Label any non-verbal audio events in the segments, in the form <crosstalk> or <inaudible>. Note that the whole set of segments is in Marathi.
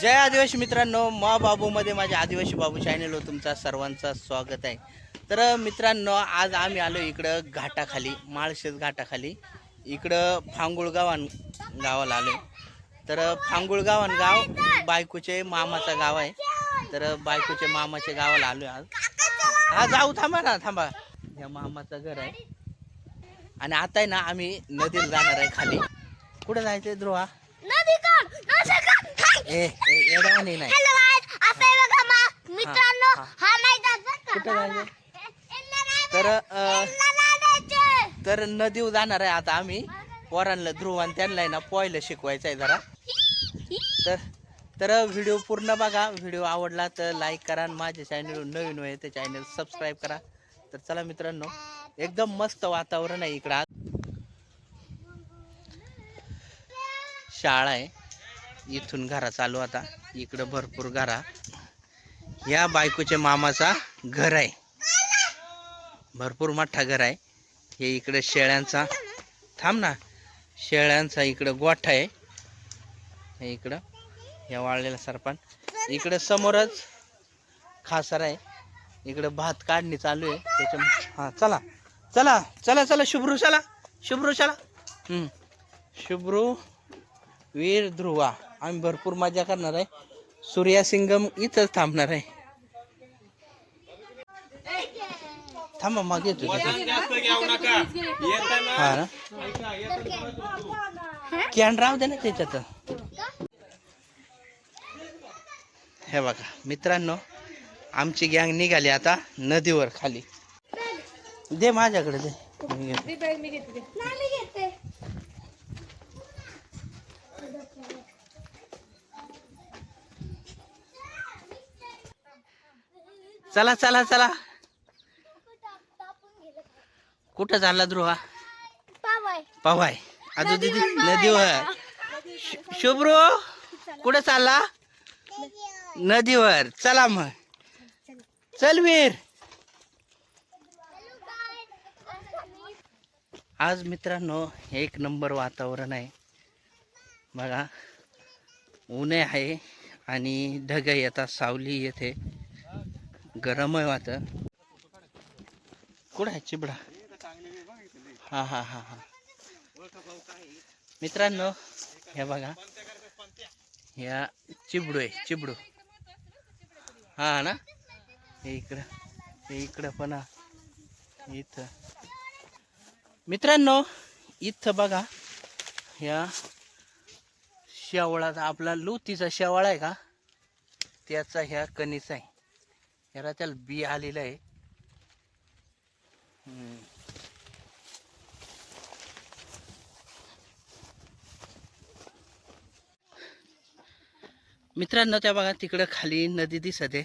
जय आदिवासी मित्रांनो मा बाबूमध्ये माझ्या आदिवासी बाबू चॅनेलवर तुमचा सर्वांचं स्वागत आहे. तर मित्रांनो आज आम्ही आलो इकडं घाटाखाली माळशेज घाटाखाली. इकडं फांगुळगावान गावाला आलो तर फांगुळगावान गाव बायकोचे मामाचा गाव आहे. तर बायकोचे मामाच्या गावाला आलो आज. हा जाऊ थांबा ना थांबा. या मामाचं घर आहे. आणि आता आहे ना आम्ही नदीला जाणार आहे खाली. कुठं आहे ध्रुवा? ए ए नाही. मित्रांनो हा. हा. नाही जात बरं का? कुठं जायचं? यांना नाही तर अं, यांना नाही द्यायचे. तर नदीवर जाणार आहे आता आम्ही. पोरांना ध्रुव आणि त्यांना आहे ना पोहायला शिकवायचं आहे जरा. तर तर व्हिडिओ पूर्ण बघा. व्हिडिओ आवडला तर लाईक करा आणि माझ्या चॅनल नवीन आहे ते चॅनल सबस्क्राईब करा. तर चला मित्रांनो एकदम मस्त वातावरण आहे इकडं आज. शाळा आहे. इथून घरा चालू आता. इकडं भरपूर घरा. या बायकोच्या मामाचा घर आहे. भरपूर मोठा घर आहे. हे इकडं शेळ्यांचा. थांब ना. शेळ्यांचा इकडं गोठा आहे. हे इकडं. या वाळलेला सरपण इकडं समोरच खासर आहे. इकडं भात काढणी चालू आहे. त्याच्या हां चला. चला. चला चला शुभ्रू चला. शुभ्रू चला. शुभ्रू वीर ध्रुवा आम्ही भरपूर मजा करणार आहे. सूर्या सिंगम इथंच थांबणार आहे. थांबा मग येतो. हा ना? कॅन राहू दे ना त्याच्यात. हे बघा मित्रांनो आमची गँग निघाली आता नदीवर खाली. दे माझ्याकडे दे. मी घेतो. नाही, मी घेते. चला चला चला. कुठं चालला ध्रुवा? पावाय. आजू दिदी नदीवर शुभ्रू कुठं चालला? नदीवर. चला मग. चल वीर. आज मित्रांनो एक नंबर वातावरण आहे. बघा ऊन आहे आणि ढग येतात सावली येते गरम आहे वात कुठं आहे चिबडा? हा हा हा हा. मित्रांनो हे बघा. ह्या चिबडू आहे चिबडू. हा ना? हे इकडं हे इकडं पण इथं. मित्रांनो इथं बघा. ह्या शेवळाचा आपला लुतीचा शेवाळा आहे का? त्याचा ह्या कणीचा आहे. ह्याला त्याला बी आलेलं आहे. मित्रांनो त्या बघा तिकडं खाली नदी दिसत आहे.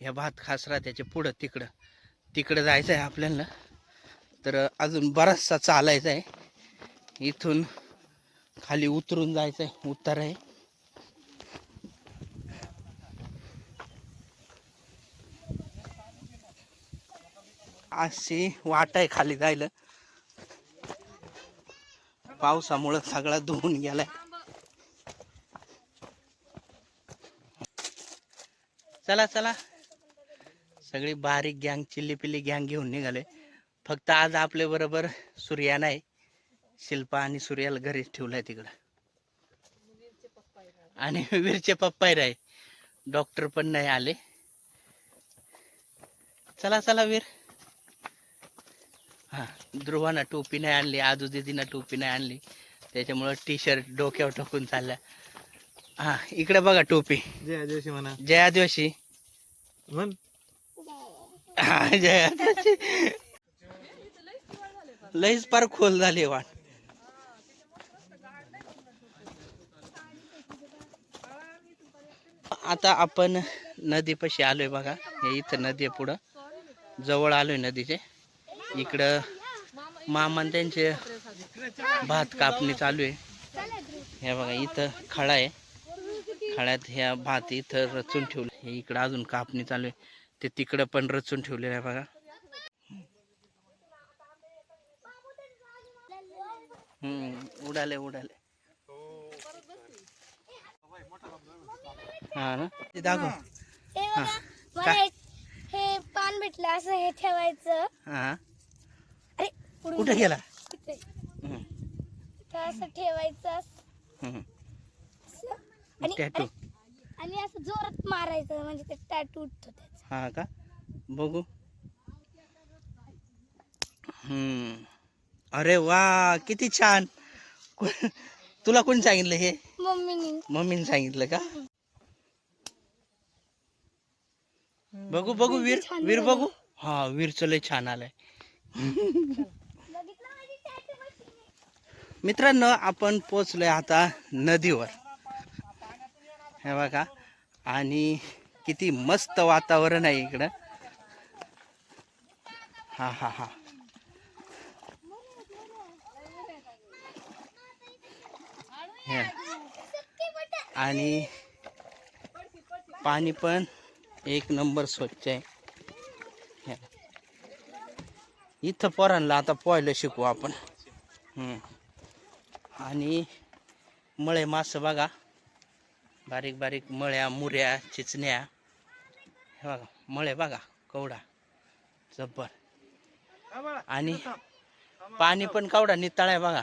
ह्या भात खासरा त्याच्या पुढं तिकडं. तिकडं जायचं आहे आपल्याला. तर अजून बराचसा चालायचा आहे. इथून खाली उतरून जायचं आहे उतार आहे. अशी वाट आहे खाली जायला. पावसामुळं सगळा धुवून गेलाय. चला चला. सगळी बारीक गँग चिल्ली पिल्ली गँग घेऊन निघाले. फक्त आज आपल्या बरोबर सूर्या नाही शिल्पा आणि सूर्याला घरीच ठेवलाय तिकडं. आणि वीरचे पप्पा राय डॉक्टर पण नाही आले. चला चला वीर. ध्रुवाना टोपी नाही आणली आजू दिदीना टोपी नाही आणली. त्याच्यामुळं टी शर्ट डोक्यावर टाकून चालल्या हा इकडे बघा टोपी. जय आदिवासी म्हणा. जय आदिवासी म्हण. हा, जय आदिवासी लईच पार खोल झाली वाट. आता आपण नदीपाशी आलोय बघा. हे इथं नदी आहे पुढं. जवळ आलोय नदीचे. इकडं मामान त्यांचे भात कापणी चालू आहे. हे बघा इथं खळा आहे. खळ्यात ह्या भात इथं रचून ठेवलं. हे इकडं अजून कापणी चालू आहे. ते तिकडं पण रचून ठेवलेलं आहे बघा. हम्म उडाले उडाले. हा ना? ते दाखव. हे. हे पान भेटलं असं हे ठेवायचं. हा. कुठे गेला. हम्म, असं ठेवायचं असं. हम्म. आणि टॅटू अरे, आणि असं जोरात मारायचं म्हणजे ते टॅटू उठतो त्याचा. हा का? बघू. हम्म. अरे वा किती छान. को- तुला कोणी सांगितलं हे? मम्मीनी. मम्मीने सांगितलं का? बघू बघू वीर वीर बघू. हा वीरचं लय छान आलंय <laughs> बघितलं माझी tattoo machine आहे. मित्रांनो आपण पोचलोय आता नदीवर. हे बघा. आणि किती मस्त वातावरण आहे इकडं. हा हा हा. आणि पाणी पण एक नंबर स्वच्छ आहे. इथं पोरांना आता पोहायला शिकू आपण. हम्म. आणि मळे मासं बघा. बारीक बारीक मळ्या मुऱ्या चिचण्या. हे बघा मळे बघा कवडा. जब्बर. आणि पाणी पण कवडा निताळ आहे बघा.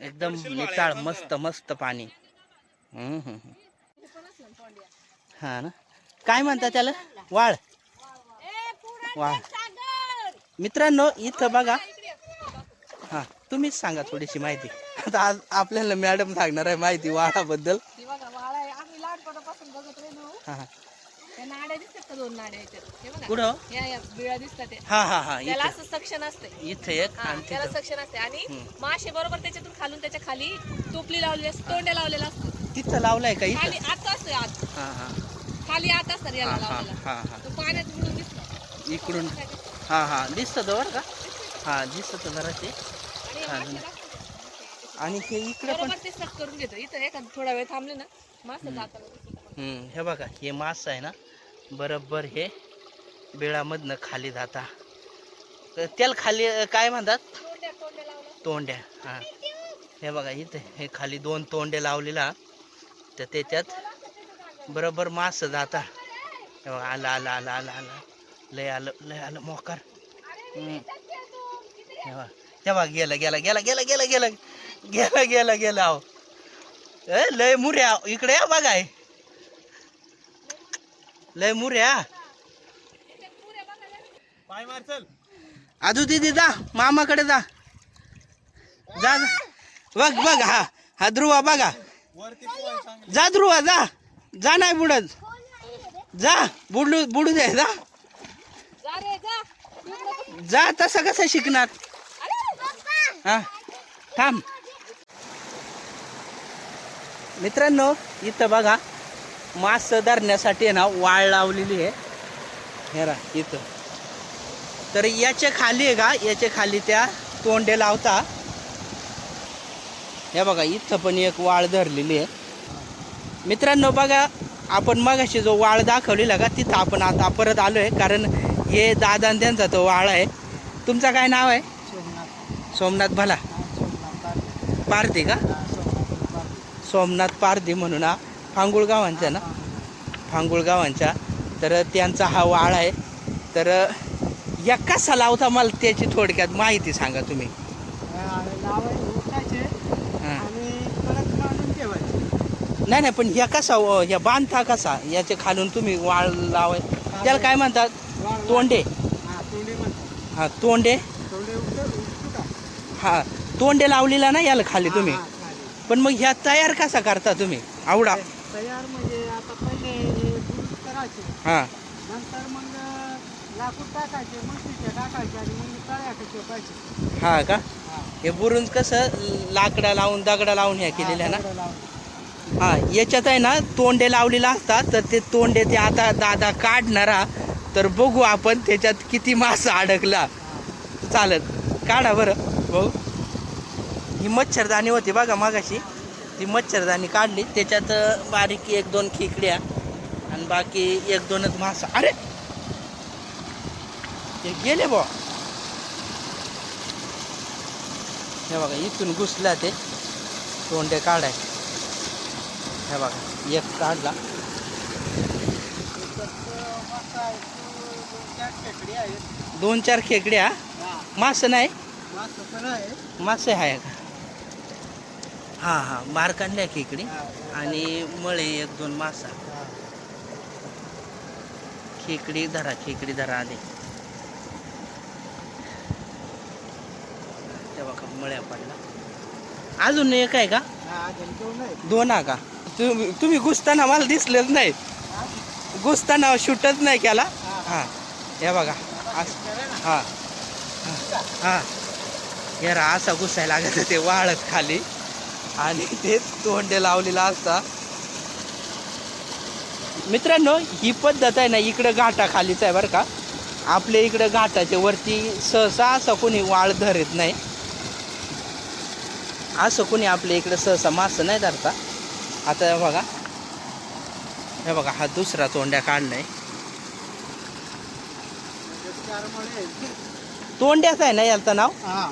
एकदम निताळ मस्त मस्त पाणी. हा ना? काय म्हणतात त्याला? वाळ. वाळ. मित्रांनो इथं बघा तुम्हीच सांगा थोडीशी माहिती. आता आज आपल्याला मॅडम सांगणार आहे माहिती वाळाबद्दल. बघा वाळा आहे. आम्ही लहानपणापासून बघत राहिलो. हा हा. त्या नाड्या दिसतात का दोन नाड्या हे बघा. कुठं? या या बिळा दिसतात ते. हा हा हा त्याला इथं. असं सक्शन असते इथं एक आणि त्याला तिथं. सक्शन असते आणि हम्म. मासे बरोबर त्याच्यातून खालून त्याच्याखाली टोपली लावलेली असते तोंड्या लावलेला असतो तिथं लावलाय का खाली इथं आत असतोय आत. हा हा. खाली आत असतात हा याला हा लावलेला. हा हा. तो पाण्यात बुडून दिसतो. इकडून. हा हा. दिसत बरं का? हा दिसत जरा ते. आणि हा. आणि हे इकडे पण बरोबर ते सक करून घेतो. इथं एखाद थोडा वेळ थांबले ना मासे जाताना हे बघा हे मास आहे ना बरोबर हे बिळामधनं खाली जाता. तर त्याला खाली काय म्हणतात? तोंड्या हा. हे बघा इथे हे खाली दोन तोंडे लावलेला. तर त्याच्यात बरोबर मास जाता. हे बघा आलं आलं आलं आलं आलं. लय आलं लय आलं मोकार. हे बघा. हे बघा गेलं गेलं गेलं गेलं गेलं गेलं गेलं गेलं गेलं अहो ए लय मुऱ्या इकडे या बघाय लय मुऱ्या. पाय मार चल. आजू दीदी जा मामाकडे जा. जा जा. बघ बघ हा हा ध्रुवा बघा. वरती पोहायला सांग जा ध्रुवा जा. जा नाही बुडत. जा बुडलू बुडू दे जा. जा रे जा. जा तसं कसं शिकणार? हां? थांब. मित्रांनो इथं बघा मास धरण्यासाठी आहे ना वाळ लावलेली आहे. हे रा इथं. तर याच्या खाली आहे का? याच्या खाली त्या तोंडे लावता. हे बघा इथं पण एक वाळ धरलेली आहे. मित्रांनो बघा आपण मगाशी जो वाळ दाखवलेला का तिथं आपण आता परत आलो आहे कारण हे दादा त्यांचा तो वाळ आहे. तुमचं काय नाव आहे? सोमनाथ भला. पारधी का? सोमनाथ पारधी म्हणून हा. फांगुळ गावांचा ना? फांगुळ गावांचा. तर त्यांचा हा वाळ आहे. तर या कसा लावता मला त्याची थोडक्यात माहिती सांगा तुम्ही. नाही नाही पण ह्या कसा ह्या बांधता कसा? याच्या खालून तुम्ही वाळ लावाय त्याला काय म्हणतात? तोंडे. हा तोंडे. हा तोंडे लावलेला ना याला खाली तुम्ही. पण मग ह्या तयार कसा करता तुम्ही? आवडा. तयार म्हणजे आता पहिले हे बुरुज करायचे. हा. नंतर मग लाकूड टाकायचे मग तिथे टाकायचे आणि मग ठेवायचे हा का? हे. बुरून कसं लाकडा लावून दगडा लावून ह्या केलेल्या ना. हा याच्यात आहे ना तोंडे लावलेला असतात तर ते तोंडे ते आता दादा काढणारा तर बघू आपण त्याच्यात किती मासा अडकला. चालत काढा बरं. भाऊ. ही मच्छरदाणी होती बघा मागाशी. ती मच्छरदाणी काढली. त्याच्यात बारीक एक दोन खेकड्या आणि बाकी एक दोनच मासा. अरे! ते गेले बा हे बघा इथून घुसला ते. तोंडे काढाय. हे बघा एक काढला. दोन चार खेकड्या मासं नाही? मासा आहे का? हां हां. बार काढल्या खेकडी आणि मळे एक दोन मासा. खेकडी धरा खेकडी धरा आधी. ते बघा मळ्या पडला अजून एक आहे का? हा, दोन आहे का? तुम्ही तुम्ही घुसताना मला दिसलेच नाही? घुसताना शूटच नाही केला. हा. हां. बघा. हां. हां. हे. रा असा घुसायला लागत ते वाळत खाली. आणि ते तोंडे लावलेला असता. मित्रांनो ही पद्धत आहे ना इकडं घाटा खालीच आहे बरं का. आपल्या इकडं घाटाच्या वरती सहसा असं कोणी वाळ धरत नाही. असं कोणी आपल्या इकडं सहसा मासं नाही धरता. आता हे बघा. हे बघा हा दुसरा तोंड्या काढलाय. तोंड्याच आहे ना याचं नाव? हा.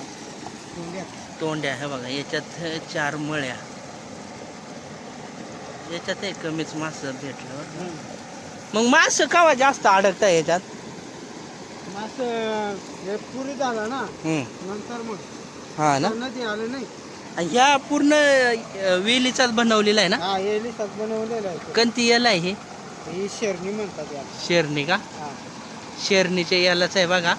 तोंड्या. हे बघा याच्यात चार मळ्या. याच्यात एक कमीच मासं भेटलं. मग मासं कावा जास्त अडकता याच्यात? मासं हे पुरी झाला ना. नंतर मग. हा ना? नदी आलं नाही. ह्या पूर्ण वेलीचाच बनवलेला आहे ना? लिसात बनवलेलं आहे ते. कोणती याला आहे हे? शेरणी म्हणतात शेरणी का? शेरणीच्या यालाच आहे बघा.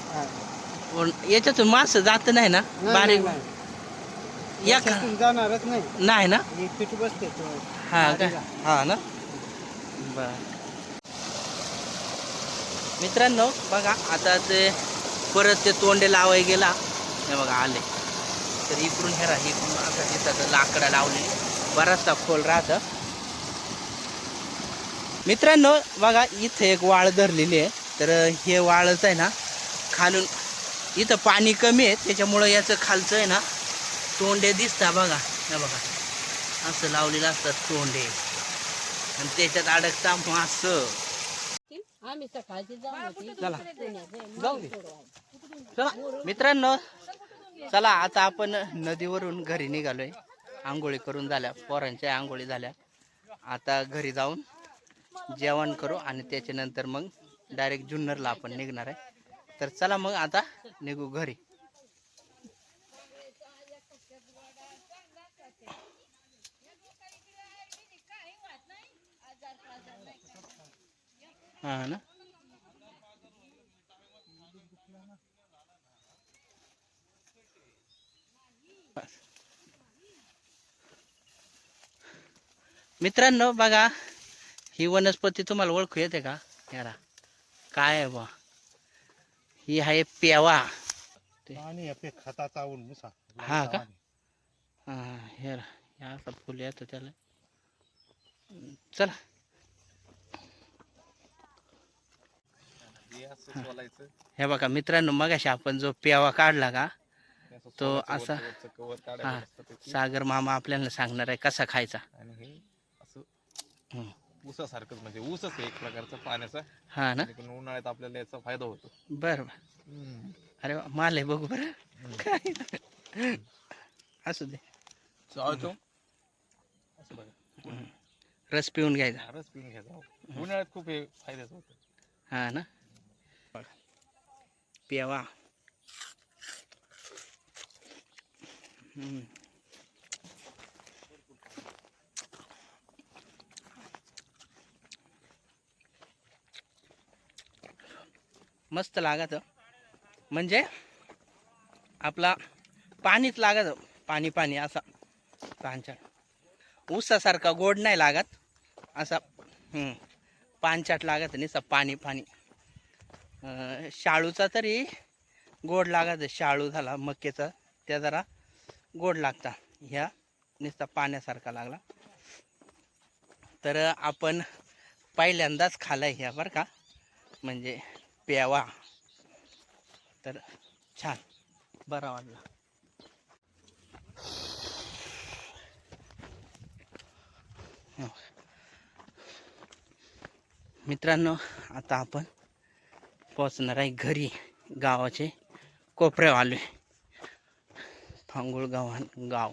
याच्यातून मासं जात नाही ना नाही, बारीक. नाही, नाही. या याच्यातून जाणारच नाही. नाही ना? ही बसते तो. हा का? गाडीला. हा ना? बर. मित्रांनो बघा आता ते परत ते तोंडे लावाय गेला. हे बघा आले. तर इकडून हे राहा इकडून आता तिथं लाकडं लावलेली. बराचसा खोल राहतं. मित्रांनो बघा इथे एक वाळ धरलेली आहे. तर हे वाळच आहे ना खालून इथं पाणी कमी आहे त्याच्यामुळं याचं खालचं आहे ना तोंडे दिसता बघा. हे बघा. असं लावलेलं असतात तोंडे. आणि त्याच्यात अडकता मास आम्ही सकाळची जाऊ चला. जाऊ दे. चला मित्रांनो चला आता आपण नदीवरून घरी निघालोय. आंघोळी करून झाल्या पोरांच्या आंघोळी झाल्या. आता घरी जाऊन जेवण करू आणि त्याच्यानंतर मग डायरेक्ट जुन्नरला आपण निघणार आहे. तर चला मग आता निघू घरी. हा ना? मित्रांनो बघा ही वनस्पती तुम्हाला ओळखू येते का? याला. काय आहे बा ही आहे पेवा आणि ऊन मुसा हा का? हा हे असं फुल येतं त्याला चला हे हे बघा मित्रांनो मगाशी आपण जो पेवा काढला का तो असा- हा. सागर मामा आपल्याला सांगणार आहे कसा खायचा आणि हे असं. ऊसासारखंच म्हणजे ऊसच आहे एक प्रकारचा पाण्याचा. हा ना? पण उन्हाळ्यात आपल्याला याचा फायदा होतो. बरं बरं. अरे वा माल आहे बघू बरं. काय असू दे. चालतो. असं बघा रस पिऊन घ्यायचा. रस पिऊन घ्यायचा. उन्हाळ्यात खूप हे फायद्याचं होतं. हा ना? पेवा हम्म. मस्त लागत. म्हणजे आपला पाणीच लागत. पाणी पाणी असा. पानचाट ऊसासारखा गोड नाही लागत. असा पानचाट लागत नुसता पाणी पाणी. शाळूचा तरी गोड लागत. शाळू झाला मक्केचा त्या जरा गोड लागता. ह्या नुसता पाण्यासारखा लागला. तर आपण पहिल्यांदाच खाला ह्या बरं का. म्हणजे प्यावा. तर छान. बरा वाटला. मित्रांनो आता आपण पोचणार आहे घरी. गावाचे कोपऱ्यावाले. फांगुळ गाव गाव.